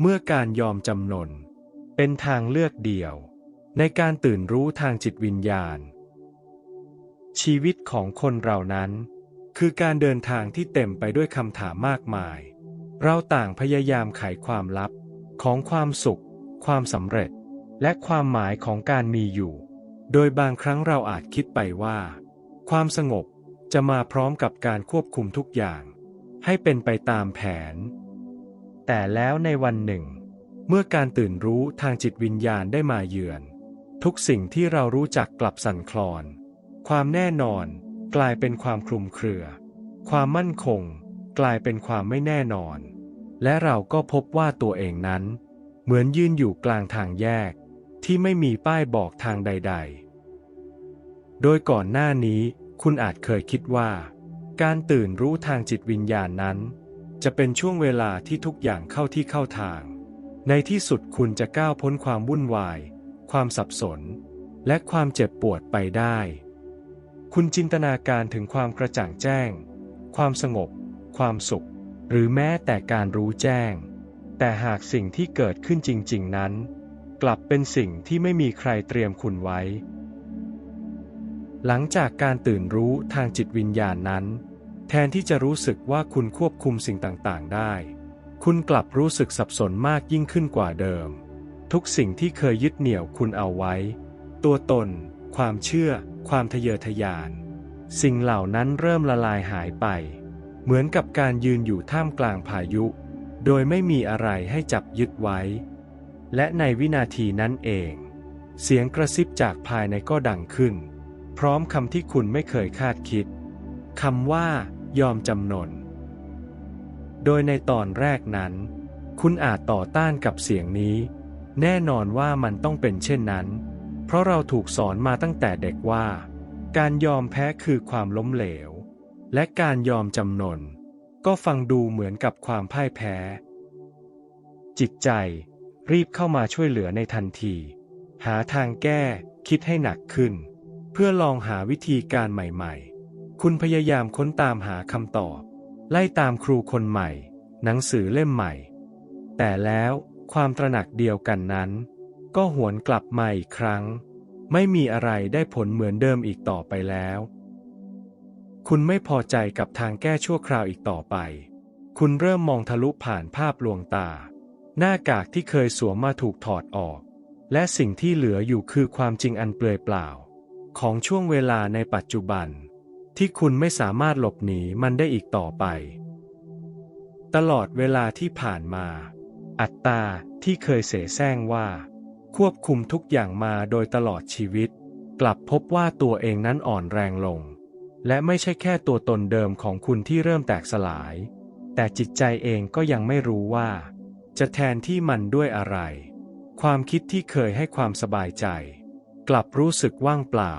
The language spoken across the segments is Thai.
เมื่อการยอมจำนน เป็นทางเลือกเดียว ในการตื่นรู้ทางจิตวิญญาณ ชีวิตของคนเรานั้น คือการเดินทางที่เต็มไปด้วยคำถามมากมาย เราต่างพยายามไขความลับ ของความสุข ความสำเร็จ และความหมายของการมีอยู่ โดยบางครั้งเราอาจคิดไปว่า ความสงบจะมาพร้อมกับการควบคุมทุกอย่าง ให้เป็นไปตามแผน แต่แล้วในวันหนึ่ง เมื่อการตื่นรู้ทางจิตวิญญาณได้มาเยือน ทุกสิ่งที่เรารู้จักกลับสั่นคลอน ความแน่นอนกลายเป็นความคลุมเครือ ความมั่นคง กลายเป็นความไม่แน่นอน และเราก็พบว่าตัวเองนั้น เหมือนยืนอยู่กลางทางแยก ที่ไม่มีป้ายบอกทางใด ๆ โดยก่อนหน้านี้คุณอาจเคยคิดว่า การตื่นรู้ทางจิตวิญญาณนั้น จะเป็นช่วงเวลาที่ทุกอย่างเข้าที่เข้าทาง ในที่สุดคุณจะก้าวพ้นความวุ่นวาย ความสับสน และความเจ็บปวดไปได้ คุณจินตนาการถึงความกระจ่างแจ้ง ความสงบ ความสุข หรือแม้แต่การรู้แจ้ง แต่หากสิ่งที่เกิดขึ้นจริง ๆ นั้น กลับเป็นสิ่งที่ไม่มีใครเตรียมคุณไว้ หลังจากการตื่นรู้ทางจิตวิญญาณนั้น แทนที่จะรู้สึกว่าคุณควบคุมสิ่งต่างๆ ได้ คุณกลับรู้สึกสับสนมากยิ่งขึ้นกว่าเดิม ทุกสิ่งที่เคยยึดเหนี่ยวคุณเอาไว้ ตัวตน ความเชื่อ ความทะเยอทะยาน สิ่งเหล่านั้นเริ่มละลายหายไป เหมือนกับการยืนอยู่ท่ามกลางพายุ โดยไม่มีอะไรให้จับยึดไว้ และในวินาทีนั้นเอง เสียงกระซิบจากภายในก็ดังขึ้น พร้อมคำที่คุณไม่เคยคาดคิดคำว่า ยอมจำนน โดยในตอนแรกนั้น คุณอาจต่อต้านกับเสียงนี้ แน่นอนว่ามันต้องเป็นเช่นนั้น เพราะเราถูกสอนมาตั้งแต่เด็กว่า การยอมแพ้คือความล้มเหลว และการยอมจำนน ก็ฟังดูเหมือนกับความพ่ายแพ้ จิตใจ รีบเข้ามาช่วยเหลือในทันที หาทางแก้ คิดให้หนักขึ้น เพื่อลองหาวิธีการใหม่ ๆ คุณพยายามค้นตามหาคำตอบ ไล่ตามครูคนใหม่ หนังสือเล่มใหม่ แต่แล้วความตระหนักเดียวกันนั้น ก็หวนกลับมาอีกครั้ง ไม่มีอะไรได้ผลเหมือนเดิมอีกต่อไปแล้ว คุณไม่พอใจกับทางแก้ชั่วคราวอีกต่อไป คุณเริ่มมองทะลุผ่านภาพลวงตา หน้ากากที่เคยสวมมาถูกถอดออก และสิ่งที่เหลืออยู่คือความจริงอันเปลือยเปล่า ของช่วงเวลาในปัจจุบัน ที่คุณไม่สามารถหลบหนีมันได้อีกต่อไป ตลอดเวลาที่ผ่านมา อัตตาที่เคยเสแสร้งว่า ควบคุมทุกอย่างมาโดยตลอดชีวิต กลับพบว่าตัวเองนั้นอ่อนแรงลง และไม่ใช่แค่ตัวตนเดิมของคุณที่เริ่มแตกสลาย แต่จิตใจเองก็ยังไม่รู้ว่า จะแทนที่มันด้วยอะไร ความคิดที่เคยให้ความสบายใจ กลับรู้สึกว่างเปล่า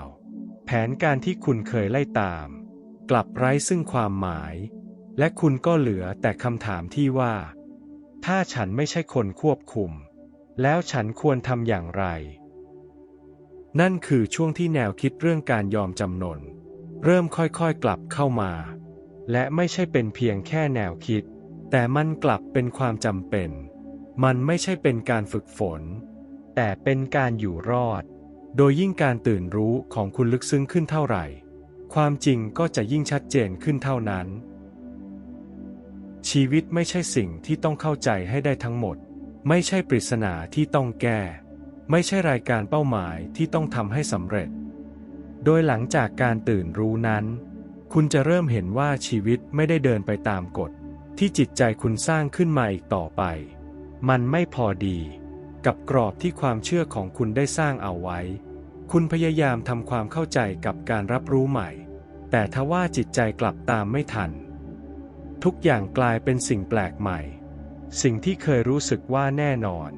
แผนการที่คุณเคยไล่ตาม กลับไร้ซึ่งความหมาย และคุณก็เหลือแต่คำถามที่ว่า ถ้าฉันไม่ใช่คนควบคุม แล้วฉันควรทำอย่างไร นั่นคือช่วงที่แนวคิดเรื่องการยอมจำนน เริ่มค่อยๆกลับเข้ามา และไม่ใช่เป็นเพียงแค่แนวคิด แต่มันกลับเป็นความจำเป็น มันไม่ใช่เป็นการฝึกฝน แต่เป็นการอยู่รอด โดยยิ่งการตื่นรู้ของคุณลึกซึ้งขึ้นเท่าไหร่ ความจริงก็จะยิ่งชัดเจนขึ้นเท่านั้น ชีวิตไม่ใช่สิ่งที่ต้องเข้าใจให้ได้ทั้งหมด ไม่ใช่ปริศนาที่ต้องแก้ ไม่ใช่รายการเป้าหมายที่ต้องทำให้สำเร็จ โดยหลังจากการตื่นรู้นั้น คุณจะเริ่มเห็นว่าชีวิตไม่ได้เดินไปตามกฎที่จิตใจคุณสร้างขึ้นมาอีกต่อไป มันไม่พอดี กับกรอบที่ความเชื่อของคุณได้สร้างเอาไว้ คุณพยายามทำความเข้าใจกับการรับรู้ใหม่ แต่ทว่าจิตใจกลับตามไม่ทัน ทุกอย่างกลายเป็นสิ่งแปลกใหม่ สิ่งที่เคยรู้สึกว่าแน่นอน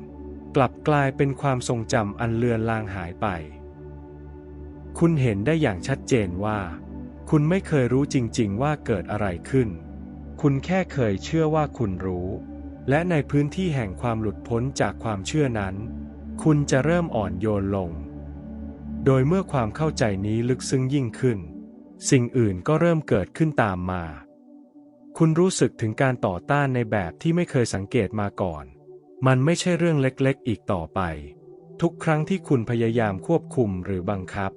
กลับกลายเป็นความทรงจำอันเลือนลางหายไป คุณเห็นได้อย่างชัดเจนว่า คุณไม่เคยรู้จริง ๆ ว่าเกิดอะไรขึ้น คุณแค่เคยเชื่อว่าคุณรู้ และในพื้นที่แห่งความหลุดพ้นจากความเชื่อนั้น คุณจะเริ่มอ่อนโยนลง โดยเมื่อความเข้าใจนี้ลึกซึ้งยิ่งขึ้น สิ่งอื่นก็เริ่มเกิดขึ้นตามมา คุณรู้สึกถึงการต่อต้านในแบบที่ไม่เคยสังเกตมาก่อน มันไม่ใช่เรื่องเล็กๆ อีกต่อไป ทุกครั้งที่คุณพยายามควบคุมหรือบังคับ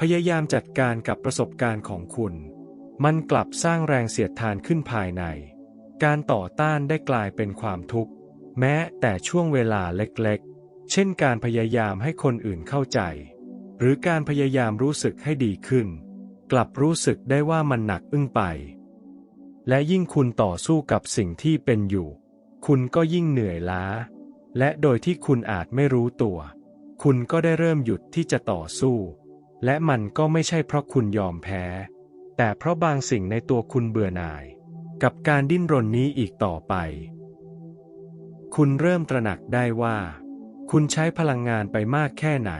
พยายามจัดการกับประสบการณ์ของคุณ มันกลับสร้างแรงเสียดทานขึ้นภายใน การต่อต้านได้กลายเป็นความทุกข์ แม้แต่ช่วงเวลาเล็กๆ เช่นการพยายามให้คนอื่นเข้าใจ หรือการพยายามรู้สึกให้ดีขึ้น กลับรู้สึกได้ว่ามันหนักอึ้งไป และยิ่งคุณต่อสู้กับสิ่งที่เป็นอยู่ คุณก็ยิ่งเหนื่อยล้า และโดยที่คุณอาจไม่รู้ตัว คุณก็ได้เริ่มหยุดที่จะต่อสู้ และมันก็ไม่ใช่เพราะคุณยอมแพ้ แต่เพราะบางสิ่งในตัวคุณเบื่อหน่าย กับการดิ้นรนนี้อีกต่อไป คุณเริ่มตระหนักได้ว่า คุณใช้พลังงานไปมากแค่ไหน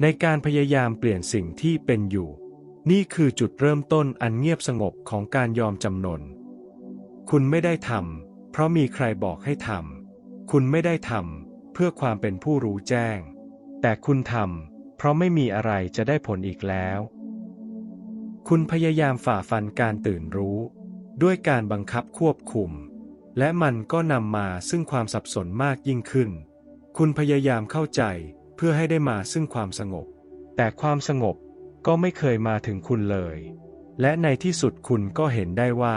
ในการพยายามเปลี่ยนสิ่งที่เป็นอยู่ นี่คือจุดเริ่มต้นอันเงียบสงบของการยอมจำนน คุณไม่ได้ทำเพราะมีใครบอกให้ทำคุณไม่ได้ทำเพื่อความเป็นผู้รู้แจ้ง แต่คุณทำเพราะไม่มีอะไรจะได้ผลอีกแล้ว คุณพยายามฝ่าฟันการตื่นรู้ ด้วยการบังคับควบคุม และมันก็นำมาซึ่งความสับสนมากยิ่งขึ้น คุณพยายามเข้าใจเพื่อให้ได้มาซึ่งความสงบ แต่ความสงบก็ไม่เคยมาถึงคุณเลย และในที่สุดคุณก็เห็นได้ว่า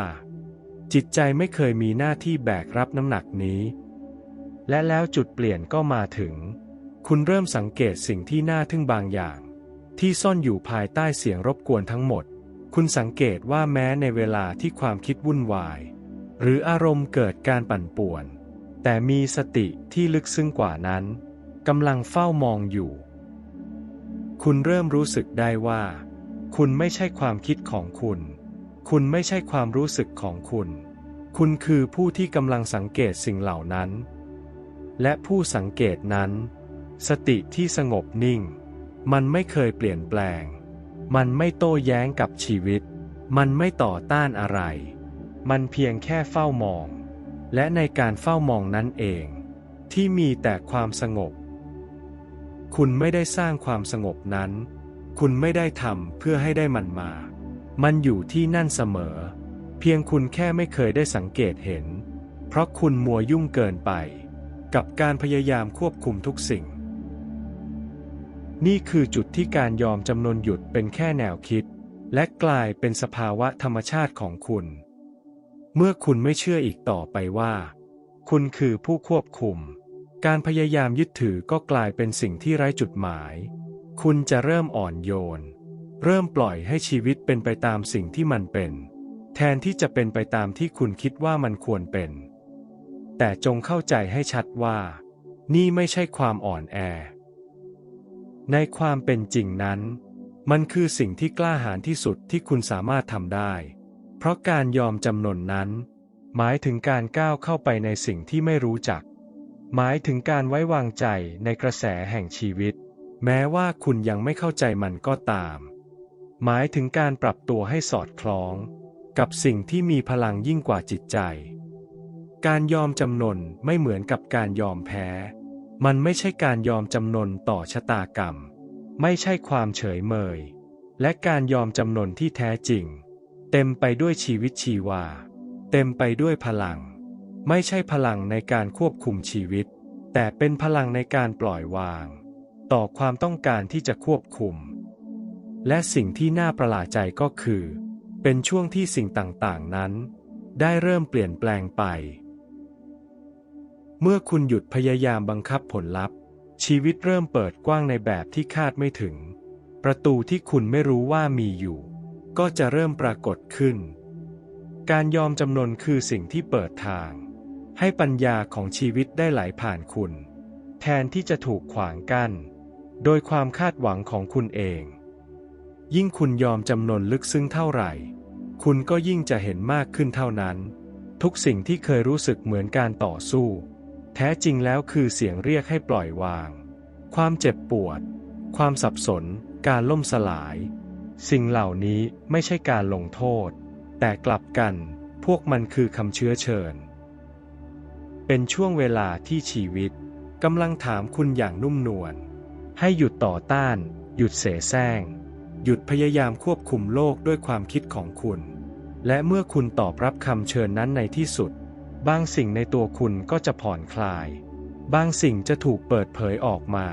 จิตใจไม่เคยมีหน้าที่แบกรับน้ำหนักนี้ และแล้วจุดเปลี่ยนก็มาถึง คุณเริ่มสังเกตสิ่งที่น่าทึ่งบางอย่าง ที่ซ่อนอยู่ภายใต้เสียงรบกวนทั้งหมด คุณสังเกตว่าแม้ในเวลาที่ความคิดวุ่นวาย หรืออารมณ์เกิดการปั่นป่วน แต่มีสติที่ลึกซึ้งกว่านั้นกำลังเฝ้ามองอยู่ คุณเริ่มรู้สึกได้ว่า คุณไม่ใช่ความคิดของคุณ คุณไม่ใช่ความรู้สึกของคุณ คุณคือผู้ที่กำลังสังเกตสิ่งเหล่านั้น และผู้สังเกตนั้น สติที่สงบนิ่ง มันไม่เคยเปลี่ยนแปลง มันไม่โต้แย้งกับชีวิต มันไม่ต่อต้านอะไร มันเพียงแค่เฝ้ามอง และในการเฝ้ามองนั้นเอง ที่มีแต่ความสงบ คุณไม่ได้สร้างความสงบนั้น คุณไม่ได้ทำเพื่อให้ได้มันมา มันอยู่ที่นั่นเสมอ เพียงคุณแค่ไม่เคยได้สังเกตเห็น เพราะคุณมัวยุ่งเกินไป กับการพยายามควบคุมทุกสิ่ง นี่คือจุดที่การยอมจำนนหยุดเป็นแค่แนวคิด และกลายเป็นสภาวะธรรมชาติของคุณ เมื่อคุณไม่เชื่ออีกต่อไปว่า คุณคือผู้ควบคุม การพยายามยึดถือก็กลายเป็นสิ่งที่ไร้จุดหมาย คุณจะเริ่มอ่อนโยน เริ่มปล่อยให้ชีวิตเป็นไปตามสิ่งที่มันเป็น แทนที่จะเป็นไปตามที่คุณคิดว่ามันควรเป็น แต่จงเข้าใจให้ชัดว่า นี่ไม่ใช่ความอ่อนแอ ในความเป็นจริงนั้น มันคือสิ่งที่กล้าหาญที่สุดที่คุณสามารถทำได้ เพราะการยอมจำนนนั้น หมายถึงการก้าวเข้าไปในสิ่งที่ไม่รู้จัก หมายถึงการไว้วางใจในกระแสแห่งชีวิต แม้ว่าคุณยังไม่เข้าใจมันก็ตาม หมายถึงการปรับตัวให้สอดคล้อง กับสิ่งที่มีพลังยิ่งกว่าจิตใจ การยอมจำนนไม่เหมือนกับการยอมแพ้ มันไม่ใช่การยอมจำนนต่อชะตากรรม ไม่ใช่ความเฉยเมย และการยอมจำนนที่แท้จริง เต็มไปด้วยชีวิตชีวา เต็มไปด้วยพลัง ไม่ใช่พลังในการควบคุมชีวิต แต่เป็นพลังในการปล่อยวาง ต่อความต้องการที่จะควบคุม และสิ่งที่น่าประหลาดใจก็คือ เป็นช่วงที่สิ่งต่างๆนั้น ได้เริ่มเปลี่ยนแปลงไป เมื่อคุณหยุดพยายามบังคับผลลัพธ์ ชีวิตเริ่มเปิดกว้างในแบบที่คาดไม่ถึง ประตูที่คุณไม่รู้ว่ามีอยู่ ก็จะเริ่มปรากฏขึ้น การยอมจำนนคือสิ่งที่เปิดทาง ให้ปัญญาของชีวิตได้ไหลผ่านคุณ แทนที่จะถูกขวางกั้น โดยความคาดหวังของคุณเอง ยิ่งคุณยอมจำนนลึกซึ้งเท่าไหร่ คุณก็ยิ่งจะเห็นมากขึ้นเท่านั้น ทุกสิ่งที่เคยรู้สึกเหมือนการต่อสู้ แท้จริงแล้วคือเสียงเรียกให้ปล่อยวาง ความเจ็บปวด ความสับสน การล่มสลาย สิ่งเหล่านี้ไม่ใช่การลงโทษ แต่กลับกัน พวกมันคือคำเชื้อเชิญ เป็นช่วงเวลาที่ชีวิตกำลังถามคุณอย่างนุ่มนวล ให้หยุดต่อต้าน หยุดเสแสร้ง หยุดพยายามควบคุมโลกด้วยความคิดของคุณ และเมื่อคุณตอบรับคำเชิญนั้นในที่สุด บางสิ่งในตัวคุณก็จะผ่อนคลาย บางสิ่งจะถูกเปิดเผยออกมา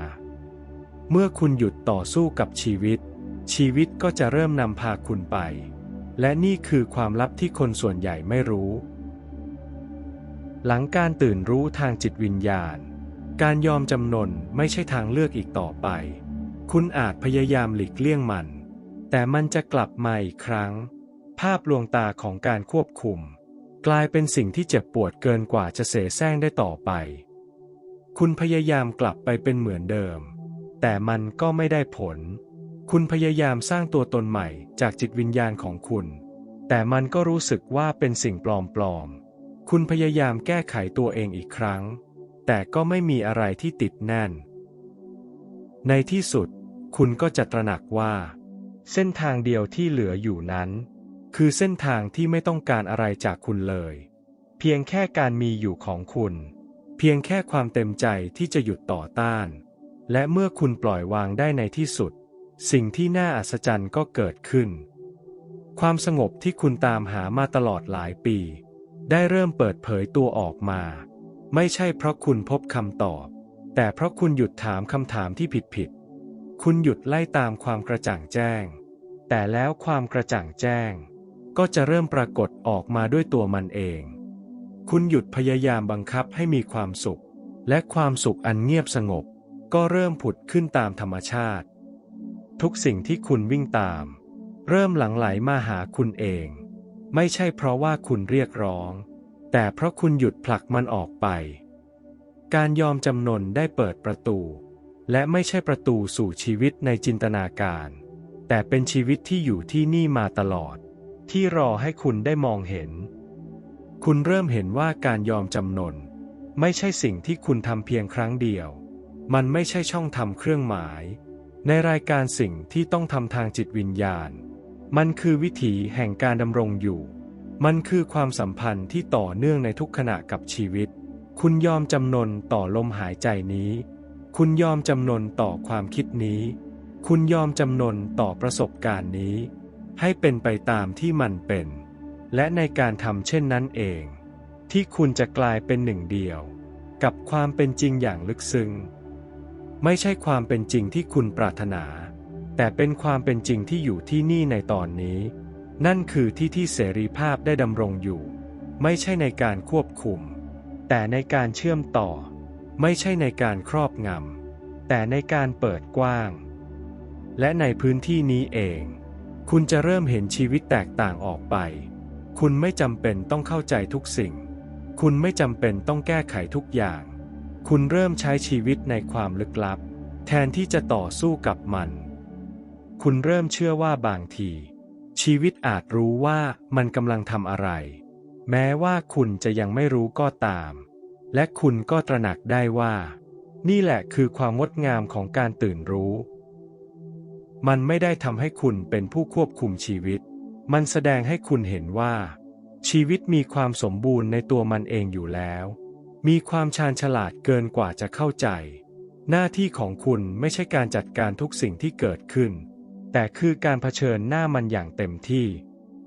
เมื่อคุณหยุดต่อสู้กับชีวิต ชีวิตก็จะเริ่มนำพาคุณไป และนี่คือความลับที่คนส่วนใหญ่ไม่รู้ หลังการตื่นรู้ทางจิตวิญญาณ การยอมจำนนไม่ใช่ทางเลือกอีกต่อไป คุณอาจพยายามหลีกเลี่ยงมัน แต่มันจะกลับมาอีกครั้ง ภาพลวงตาของการควบคุม กลายเป็นสิ่งที่เจ็บปวดเกินกว่าจะเสแสร้งได้ต่อไป คุณพยายามกลับไปเป็นเหมือนเดิม แต่มันก็ไม่ได้ผล คุณพยายามสร้างตัวตนใหม่จากจิตวิญญาณของคุณ แต่มันก็รู้สึกว่าเป็นสิ่งปลอมๆ คุณพยายามแก้ไขตัวเองอีกครั้ง แต่ก็ไม่มีอะไรที่ติดแน่น ในที่สุด คุณก็จะตระหนักว่า เส้นทางเดียวที่เหลืออยู่นั้น คือเส้นทางที่ไม่ต้องการอะไรจากคุณเลย เพียงแค่การมีอยู่ของคุณ เพียงแค่ความเต็มใจที่จะหยุดต่อต้าน และเมื่อคุณปล่อยวางได้ในที่สุด สิ่งที่น่าอัศจรรย์ก็เกิดขึ้น ความสงบที่คุณตามหามาตลอดหลายปี ได้เริ่มเปิดเผยตัวออกมา ไม่ใช่เพราะคุณพบคำตอบ แต่เพราะคุณหยุดถามคำถามที่ผิดๆคุณหยุดไล่ตามความกระจ่างแจ้ง แต่แล้วความกระจ่างแจ้ง ก็จะเริ่มปรากฏออกมาด้วยตัวมันเอง คุณหยุดพยายามบังคับให้มีความสุข และความสุขอันเงียบสงบ ก็เริ่มผุดขึ้นตามธรรมชาติ ทุกสิ่งที่คุณวิ่งตาม เริ่มหลั่งไหลมาหาคุณเอง ไม่ใช่เพราะว่าคุณเรียกร้อง แต่เพราะคุณหยุดผลักมันออกไป การยอมจำนนได้เปิดประตู และไม่ใช่ประตูสู่ชีวิตในจินตนาการ แต่เป็นชีวิตที่อยู่ที่นี่มาตลอด ที่รอให้คุณได้มองเห็น คุณเริ่มเห็นว่าการยอมจำนน ไม่ใช่สิ่งที่คุณทำเพียงครั้งเดียว มันไม่ใช่ช่องทำเครื่องหมาย ในรายการสิ่งที่ต้องทำทางจิตวิญญาณ มันคือวิถีแห่งการดำรงอยู่ มันคือความสัมพันธ์ที่ต่อเนื่องในทุกขณะกับชีวิต คุณยอมจำนนต่อลมหายใจนี้ คุณยอมจำนนต่อความคิดนี้ คุณยอมจำนนต่อประสบการณ์นี้ ให้เป็นไปตามที่มันเป็น และในการทำเช่นนั้นเอง ที่คุณจะกลายเป็นหนึ่งเดียว กับความเป็นจริงอย่างลึกซึ้ง ไม่ใช่ความเป็นจริงที่คุณปรารถนา แต่เป็นความเป็นจริงที่อยู่ที่นี่ในตอนนี้ นั่นคือที่ที่เสรีภาพได้ดำรงอยู่ ไม่ใช่ในการควบคุม แต่ในการเชื่อมต่อ ไม่ใช่ในการครอบงำแต่ในการเปิดกว้าง และในพื้นที่นี้เอง คุณจะเริ่มเห็นชีวิตแตกต่างออกไป คุณไม่จำเป็นต้องเข้าใจทุกสิ่ง คุณไม่จำเป็นต้องแก้ไขทุกอย่าง คุณเริ่มใช้ชีวิตในความลึกลับ แทนที่จะต่อสู้กับมัน คุณเริ่มเชื่อว่าบางที ชีวิตอาจรู้ว่ามันกำลังทำอะไร แม้ว่าคุณจะยังไม่รู้ก็ตาม และคุณก็ตระหนักได้ว่า นี่แหละคือความงดงามของการตื่นรู้ มันไม่ได้ทำให้คุณเป็นผู้ควบคุมชีวิต มันแสดงให้คุณเห็นว่า ชีวิตมีความสมบูรณ์ในตัวมันเองอยู่แล้ว มีความชาญฉลาดเกินกว่าจะเข้าใจ หน้าที่ของคุณไม่ใช่การจัดการทุกสิ่งที่เกิดขึ้น แต่คือการเผชิญหน้ามันอย่างเต็มที่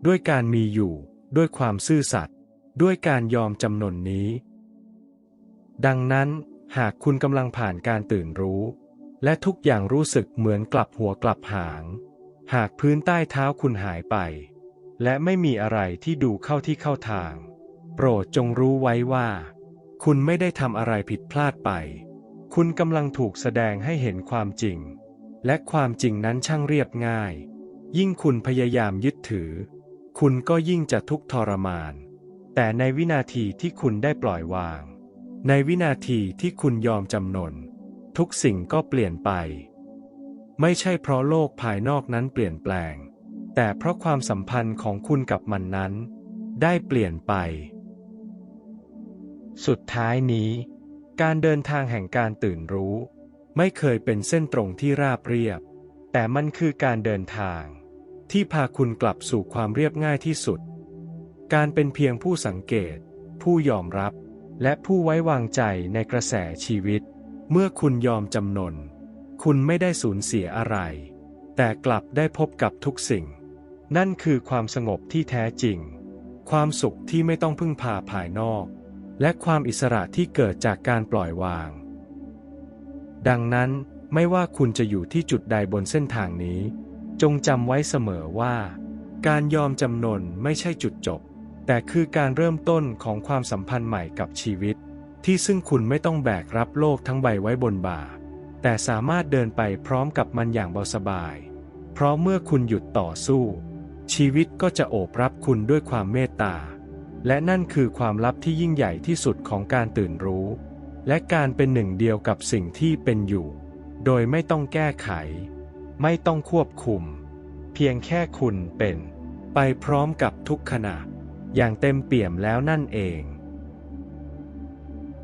ด้วยการมีอยู่ ด้วยความซื่อสัตย์ ด้วยการยอมจำนนนี้ ดังนั้นหากคุณกำลังผ่านการตื่นรู้ และทุกอย่างรู้สึกเหมือนกลับหัวกลับหาง หากพื้นใต้เท้าคุณหายไป และไม่มีอะไรที่ดูเข้าที่เข้าทาง โปรดจงรู้ไว้ว่า คุณไม่ได้ทำอะไรผิดพลาดไป คุณกำลังถูกแสดงให้เห็นความจริง และความจริงนั้นช่างเรียบง่าย ยิ่งคุณพยายามยึดถือ คุณก็ยิ่งจะทุกข์ทรมาน แต่ในวินาทีที่คุณได้ปล่อยวาง ในวินาทีที่คุณยอมจำนน ทุกสิ่งก็เปลี่ยนไป ไม่ใช่เพราะโลกภายนอกนั้นเปลี่ยนแปลง แต่เพราะความสัมพันธ์ของคุณกับมันนั้น ได้เปลี่ยนไป สุดท้ายนี้ การเดินทางแห่งการตื่นรู้ ไม่เคยเป็นเส้นตรงที่ราบเรียบ แต่มันคือการเดินทาง ที่พาคุณกลับสู่ความเรียบง่ายที่สุด การเป็นเพียงผู้สังเกต ผู้ยอมรับ และผู้ไว้วางใจในกระแสชีวิต เมื่อคุณยอมจำนน คุณไม่ได้สูญเสียอะไร แต่กลับได้พบกับทุกสิ่ง นั่นคือความสงบที่แท้จริง ความสุขที่ไม่ต้องพึ่งพาภายนอก และความอิสระที่เกิดจากการปล่อยวาง ดังนั้นไม่ว่าคุณจะอยู่ที่จุดใดบนเส้นทางนี้ จงจำไว้เสมอว่า การยอมจำนนไม่ใช่จุดจบ แต่คือการเริ่มต้นของความสัมพันธ์ใหม่กับชีวิต ที่ซึ่งคุณไม่ต้องแบกรับโลกทั้งใบไว้บนบ่า แต่สามารถเดินไปพร้อมกับมันอย่างเบาสบาย เพราะเมื่อคุณหยุดต่อสู้ ชีวิตก็จะโอบรับคุณด้วยความเมตตา และนั่นคือความลับที่ยิ่งใหญ่ที่สุดของการตื่นรู้ และการเป็นหนึ่งเดียวกับสิ่งที่เป็นอยู่ โดยไม่ต้องแก้ไข ไม่ต้องควบคุม เพียงแค่คุณเป็น ไปพร้อมกับทุกขณะ อย่างเต็มเปี่ยมแล้วนั่นเอง